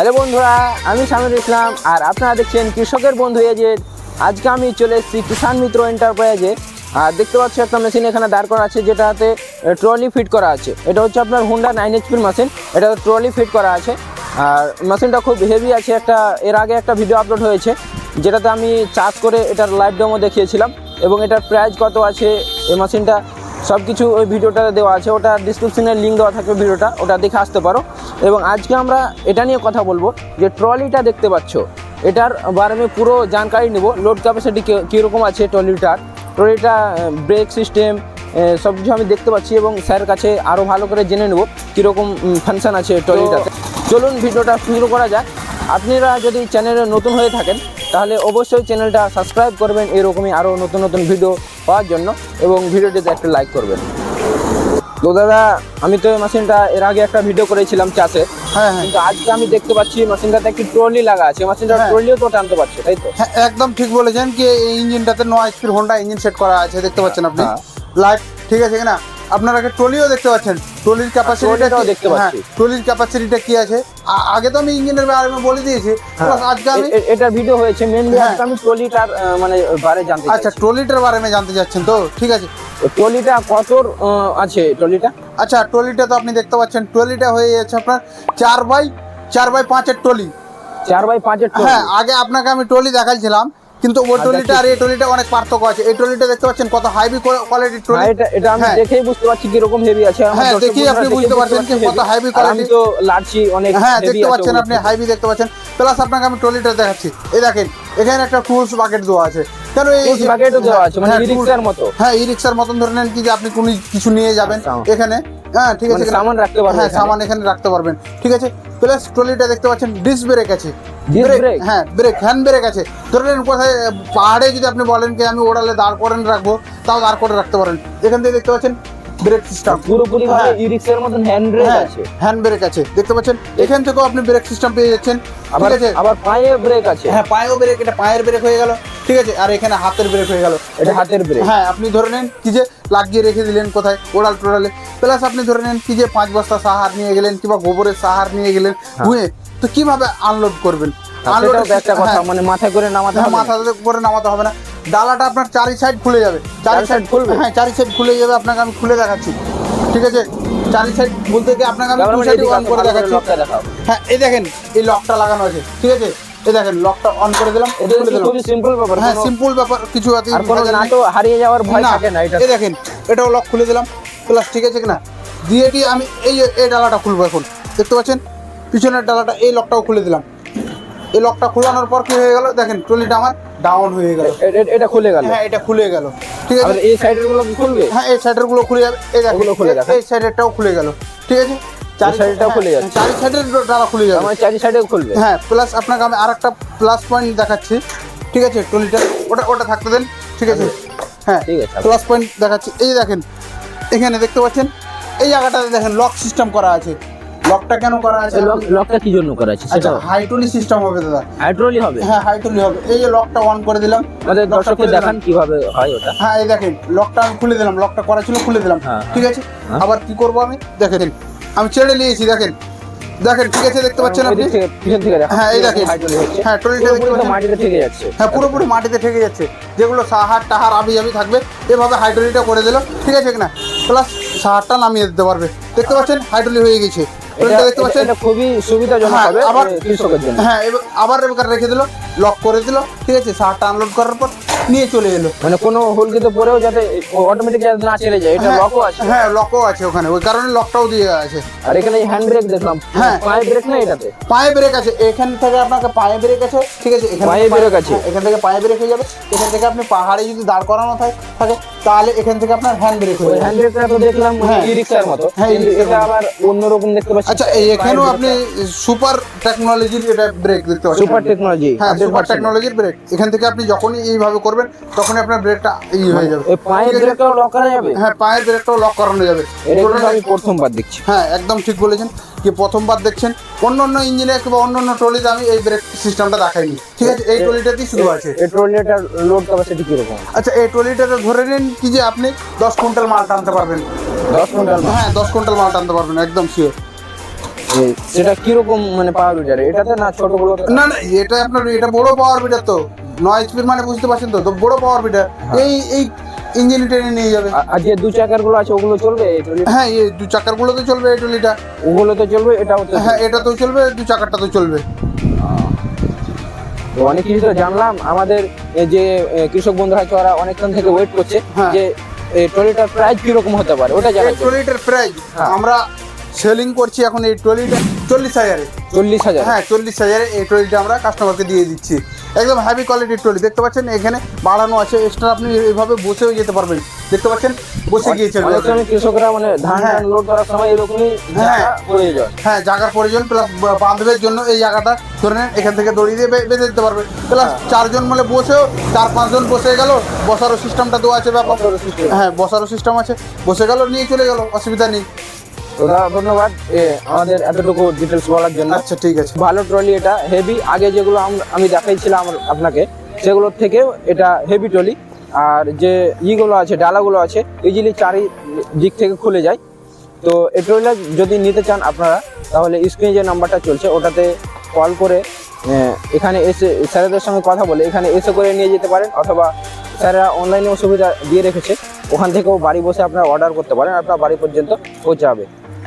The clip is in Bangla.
হ্যালো বন্ধুরা, আমি সামির ইসলাম আর আপনারা দেখছেন কৃষকের বন্ধু এজের আজকে আমি চলে এসেছি কিষাণ মিত্র এন্টারপ্রাইজে আর দেখতে পাচ্ছি, একটা মেশিন এখানে দাঁড় করা আছে যেটাতে ট্রলি ফিট করা আছে। এটা হচ্ছে আপনার হুন্ডা নাইন এইচপির মেশিন এটা ট্রলি ফিট করা আছে। আর মেশিনটা খুব হেভি আছে, একটা, এর আগে একটা ভিডিও আপলোড হয়েছে, যেটাতে আমি চার্জ করে এটার লাইভ ডেমো দেখিয়েছিলাম। এবং এটার প্রাইস কত আছে, এই মেশিনটা সব কিছু ওই ভিডিওটা দেওয়া আছে ওটা ডিসক্রিপশনের লিঙ্ক দেওয়া থাকবে ভিডিওটা ওটা দেখে আসতে পারো। এবং আজকে আমরা এটা নিয়ে কথা বলব যে ট্রলিটা দেখতে পাচ্ছ এটার বারে আমি পুরো জানকারি নেব লোড ক্যাপাসিটি কীরকম আছে ট্রলিটার ট্রলিটা ব্রেক সিস্টেম সব কিছু আমি দেখতে পাচ্ছি এবং স্যার কাছে আরও ভালো করে জেনে নেব কীরকম ফাংশন আছে ট্রলিটাতে চলুন ভিডিওটা শুরু করা যাক। আপনারা যদি চ্যানেলে নতুন হয়ে থাকেন তাহলে অবশ্যই চ্যানেলটা সাবস্ক্রাইব করবেন এরকমই আরও নতুন নতুন ভিডিও পাওয়ার জন্য এবং ভিডিওটিতে একটা লাইক করবেন। তো দাদা আমি তো এই মেশিনটা এর আগে একটা ভিডিও করেছিলাম চাষে হ্যাঁ হ্যাঁ। কিন্তু আজকে আমি দেখতে পাচ্ছি মেশিনটাতে একটি ট্রলি লাগা আছে। মেশিনটা হ্যাঁ। ট্রলিও তো টানতে পারছে তাই তো? হ্যাঁ একদম ঠিক বলেছেন কি এই ইঞ্জিনটাতে নয় স্পিড হোন্ডা ইঞ্জিন সেট করা আছে দেখতে পাচ্ছেন আপনি। হ্যাঁ। লাইট ঠিক আছে কিনা? আপনারা আগে ট্রলিও দেখতে পাচ্ছেন। ট্রলির ক্যাপাসিটিটা দেখতে পাচ্ছি। ট্রলির ক্যাপাসিটিটা কি আছে? আগে তো আমি ইঞ্জিনের বারে বলে দিয়েছি। plus আজকে আমি এ- এ- ভিডিও হয়েছে মেনলি হ্যাঁ। আজকে আমি ট্রলিটার মানে বারে জানতে আচ্ছা ট্রলিটার বারে আমি জানতে চাচ্ছেন তো? ঠিক আছে। ট্রলিটা আহ, আছে ট্রলিটা? আচ্ছা ট্রলিটা তো আপনি দেখতে পাচ্ছেন। ট্রলিটা হয়ে যাচ্ছে আপনার চার বাই চার বাই পাঁচের ট্রলি। চার বাই পাঁচের হ্যাঁ আগে আপনাকে আমি ট্রলি দেখাচ্ছিলাম কিন্তু ওই আচ্ছা, ট্রলিটা আর এই ট্রলিটা অনেক পার্থক্য আছে। এই ট্রলিটা দেখতে পাচ্ছেন কত হাইবি কোয়ালিটির ট্রলি। হ্যাঁ, এটা এটা আমি হ্যাঁ। দেখেই বুঝতে পারছি কীরকম হেভি আছে। হ্যাঁ, দেখেই আপনি বুঝতে পারছেন কি কত আর আমি তো লাড়ছি অনেক হ্যাঁ দেখতে পাচ্ছেন আপনি হাইবি দেখতে পাচ্ছেন। প্লাস আপনাকে আমি ট্রলিটা দেখাচ্ছি। এই দেখেন এখানে একটা টুলস বাকেট দেওয়া আছে। কেন এই bucket দেওয়া আছে, মানে হ্যাঁ, e-rickshaর মতো। হ্যাঁ ই রিক্সার মতন ধরে নেন কি যে আপনি কোনো কিছু নিয়ে যাবেন আচ্ছা। এখানে। হ্যাঁ ঠিক আছে মানে সামান রাখতে পারবেন হ্যাঁ। সামান এখানে রাখতে পারবেন। ঠিক আছে প্লাস ট্রলিটা দেখতে পাচ্ছেন ডিস ব্রেক আছে? হ্যাঁ ব্রেক হ্যান্ড ব্রেক আছে। ধরে নেন কোথায় পাহাড়ে যদি আপনি বলেন যে আমি ওড়ালে দাঁড় করেন রাখব তাও দাঁড় করে রাখতে পারেন। এখান থেকে দেখতে পাচ্ছেন ব্রেক সিস্টেম পুরোপুরি ভাবে হ্যাঁ। মতন হ্যান্ড ব্রেক হ্যাঁ আছে। হ্যান্ড ব্রেক আছে। দেখতে পাচ্ছেন? এখান থেকেও আপনি ব্রেক সিস্টেম পেয়ে যাচ্ছেন। আবার ঠিক আছে? আবার পায়ে ব্রেক আছে। হ্যাঁ পায়েও ব্রেক এটা পায়ের ব্রেক হয়ে গেল। ঠিক আছে? আর এখানে হাতের ব্রেক হয়ে গেল। এটা হাতের ব্রেক হ্যাঁ আপনি ধরে নেন কি যে লাগিয়ে রেখে দিলেন কোথায়? ওড়াল টোড়ালে। প্লাস আপনি ধরে নেন কি যে পাঁচ বস্তা সাহার নিয়ে গেলেন কিংবা গোবরের সাহার নিয়ে গেলেন। ধুয়ে। তো কীভাবে আনলোড করবেন? তো একটা কথা হ্যাঁ, মানে মাথায় করে নামাতে হ্যাঁ, হবে মাথা করে নামাতে হবে না। ডালাটা আপনার চারি সাইড খুলে যাবে। চারি সাইড খুলবে? হ্যাঁ চারি সাইড খুলে যাবে আপনাকে আমি খুলে দেখাচ্ছি। ঠিক আছে? চারি সাইড বলতে গিয়ে আপনাকে আমি ক্যামেরাম্যান দু সাইড অন করে দেখাচ্ছি। হ্যাঁ এই দেখেন এই লকটা লাগানো আছে। ঠিক আছে? এই দেখেন লকটা অন করে দিলাম এটা খুলে দিলাম। খুবই সিম্পল ব্যাপার হ্যাঁ সিম্পল ব্যাপার কিছু আছে আর কোনো নাটো হারিয়ে যাওয়ার ভয় থাকে না এটা এই দেখেন এটাও লক খুলে দিলাম। প্লাস ঠিক আছে কিনা? দিয়ে দিয়ে আমি এই এই ডালাটা খুলবো এখন। দেখতে পাচ্ছেন? পিছনের ডালাটা এই লকটাও খুলে দিলাম। এই লকটা খোলানোর পর কি হয়ে গেল? দেখেন ট্রলিটা আমার ডাউন হয়ে গেল। এটা খুলে গেল। হ্যাঁ এটা খুলে গেল। ঠিক আছে? এই সাইডেরগুলো খুলবে? হ্যাঁ এই সাইডেরগুলো খুলে যাবে। এই ওগুলো খুলে দেখান। এই সাইডেরটাও খুলে গেল। ঠিক আছে? চারি সাইডেরটাও হ্যাঁ, খুলে যাচ্ছে। চারি সাইডের ডালা খুলে যাবে। আমার চারি সাইডেও খুলবে। হ্যাঁ প্লাস আপনাকে আমি আর একটা প্লাস পয়েন্ট দেখাচ্ছি। ঠিক আছে? ট্রলিটা ওটা ওটা থাকতে দেন। ঠিক আছে? হ্যাঁ ঠিক আছে। প্লাস পয়েন্ট দেখাচ্ছি। এই দেখেন এখানে দেখতে পাচ্ছেন? এই জায়গাটাতে দেখেন লক সিস্টেম করা আছে। লকটা কেন করা আছে? লক- লকটা কি জন্য করা আছে আচ্ছা হাইটুলি সিস্টেম হবে দাদা। হাইড্রোলি হবে? হ্যাঁ হাইটুলি হবে। এই যে লকটা অন করে দিলাম আমাদের দর্শককে দেখান। কীভাবে হয় ওটা। হ্যাঁ এই দেখেন লকটা আমি খুলে দিলাম লকটা করা ছিল খুলে দিলাম। হ্যাঁ, ঠিক আছে? হ্যাঁ। আবার কি করব আমি? দেখেন আমি ছেড়ে নিয়েছি দেখেন। দেখেন ঠিক আছে দেখতে পাচ্ছেন আপনি? এদিক থেকে পিছন থেকে দেখা হ্যাঁ এই দেখেন। হাইড্রোলি হ্যাঁ ট্রলিটা দেখতে পাচ্ছেন? মাটিতে থেকে যাচ্ছে। হ্যাঁ পুরোপুরি মাটিতে ঠেকে যাচ্ছে। যেগুলো সাহার টাহার আবি যাবি থাকবে এভাবে হাইড্রোলিটা করে দিল ঠিক আছে কিনা? প্লাস সাহারটা নামিয়ে দিতে পারবে। দেখতে পাচ্ছেন? হাইড্রোলি হয়ে গেছে। দেখতে পাচ্ছেন? খুবই সুবিধাজনক হ্যাঁ, হবে আবার- কৃষকের জন্য। হ্যাঁ আবার রেখে দিল লক করে দিল ঠিক আছে? সাহারটা আনলোড করার পর নিয়ে চলে এলো। মানে কোনো হুলকিতে পরেও যাতে অটোমেটিক যাতে না ছেড়ে যায় এটা হ্যাঁ, লকও আছে। হ্যাঁ লকও আছে ওখানে ওই কারণে লকটাও দিয়ে আছে। আর এখানে হ্যান্ড ব্রেক দেখলাম হ্যাঁ। পায়ে ব্রেক না এটাতে? পায়ে ব্রেক আছে এখান থেকে আপনাকে পায়ে ব্রেক আছে ঠিক আছে এখান পায়ে ব্রেক আছে। হ্যাঁ, এখান থেকে পায়ে ব্রেক হয়ে যাবে এখান থেকে আপনি পাহাড়ে যদি দাঁড় করানো থাকে থাকে তাহলে এখান থেকে আপনার হ্যান্ড ব্রেক হয়ে হ্যান্ড ব্রেকটা তো দেখলাম হ্যাঁ। ই রিক্সার মতো হ্যাঁ, কিন্তু e-ricksar এটা আবার অন্যরকম দেখতে পাচ্ছি। আচ্ছা এই এখানেও আপনি সুপার টেকনোলজির এটা ব্রেক দেখতে পাচ্ছেন। সুপার টেকনোলজি হ্যাঁ সুপার টেকনোলজির ব্রেক এখান থেকে আপনি যখনই এইভাবে করবেন তখনই আপনার ব্রেকটা ই হয়ে যাবে। পায়ের ব্রেকটাও লক করা যাবে? হ্যাঁ পায়ের ব্রেকটাও লক করানো যাবে। আমি প্রথমবার দেখছি। হ্যাঁ একদম ঠিক বলেছেন যে প্রথমবার দেখছেন। অন্য অন্য ইঞ্জিনে কিংবা অন্য অন্য ট্রলিতে আমি এই ব্রেক সিস্টেমটা দেখাইনি। ঠিক আছে এই ট্রলিটাতেই শুধু আছে। এই ট্রলিটার লোড ক্যাপাসিটি কীরকম? আচ্ছা এই ট্রলিটাতে ধরে নিন কি যে আপনি দশ কুইন্টাল মাল টানতে পারবেন। দশ কুইন্টাল হ্যাঁ দশ কুইন্টাল মাল টানতে পারবেন একদম শিওর সেটা কীরকম মানে পাওয়ার উইডার এটাতে না ছোটগুলো না না এটা আপনার এটা বড় পাওয়ার বিটার তো। নয় স্পিড মানে বুঝতে পারছেন তো? তো বড় পাওয়ার বিটার এই এই ইঞ্জিন টেনে নিয়ে যাবে। আর যে দু চাকারগুলো আছে ওগুলো চলবে? হ্যাঁ এই দু চাকারগুলো তো চলবে এই ট্রলিটা ওগুলো তো চলবে এটাও হ্যাঁ এটা তো চলবে দু চাকারটা তো চলবে। তো অনেক কিছু তো জানলাম। আমাদের যে কৃষক বন্ধুরা আছে ওরা অনেকক্ষণ থেকে ওয়েট করছে হ্যাঁ। যে এই ট্রলিটার প্রাইস কীরকম হতে পারে? ওটা জন্য। ট্রলিটার প্রাইস হ্যাঁ। আমরা সেলিং করছি এখন এই ট্রলিটা চল্লিশ হাজারে। চল্লিশ হাজার? হ্যাঁ চল্লিশ হাজারে এই ট্রলিটা আমরা কাস্টমারকে দিয়ে দিচ্ছি। একদম হ্যাভি কোয়ালিটির ট্রলি। দেখতে পাচ্ছেন এখানে বাড়ানো আছে। এক্সট্রা আপনি এইভাবে বসেও যেতে পারবেন। দেখতে পাচ্ছেন বসে গিয়েছেন কৃষকরা মানে ধান হ্যাঁ। লোড করার সময় এরকমই হ্যাঁ। হ্যাঁ জায়গার প্রয়োজন প্লাস বান্ধবের জন্য এই জায়গাটা ধরে নেন এখান থেকে দড়ি দিয়ে বেঁধে দিতে পারবে। প্লাস চারজন মানে বসেও চার পাঁচজন বসে গেল বসারও সিস্টেমটা দেওয়া আছে ব্যাপার হ্যাঁ বসারও সিস্টেম আছে। বসে গেল নিয়ে চলে গেল অসুবিধা নেই। দাদা ধন্যবাদ। এ, আমাদের এতটুকু ডিটেলস বলার জন্য। আচ্ছা ঠিক আছে। ভালো ট্রলি এটা হেভি আগে যেগুলো আম- আমি দেখাইছিলাম আপনাকে সেগুলোর থেকেও এটা হেভি ট্রলি আর যে ইগুলো আছে ডালাগুলো আছে ইজিলি চারি দিক থেকে খুলে যায়। তো এই ট্রলিটা যদি নিতে চান আপনারা তাহলে স্ক্রিনে যে নাম্বারটা চলছে ওটাতে কল করে এখানে এসে স্যারেদের সঙ্গে কথা বলে এখানে এসে করে নিয়ে যেতে পারেন। অথবা স্যারেরা অনলাইনেও সুবিধা দিয়ে রেখেছে ওখান থেকেও বাড়ি বসে আপনারা অর্ডার করতে পারেন আপনার বাড়ি পর্যন্ত পৌঁছাবে।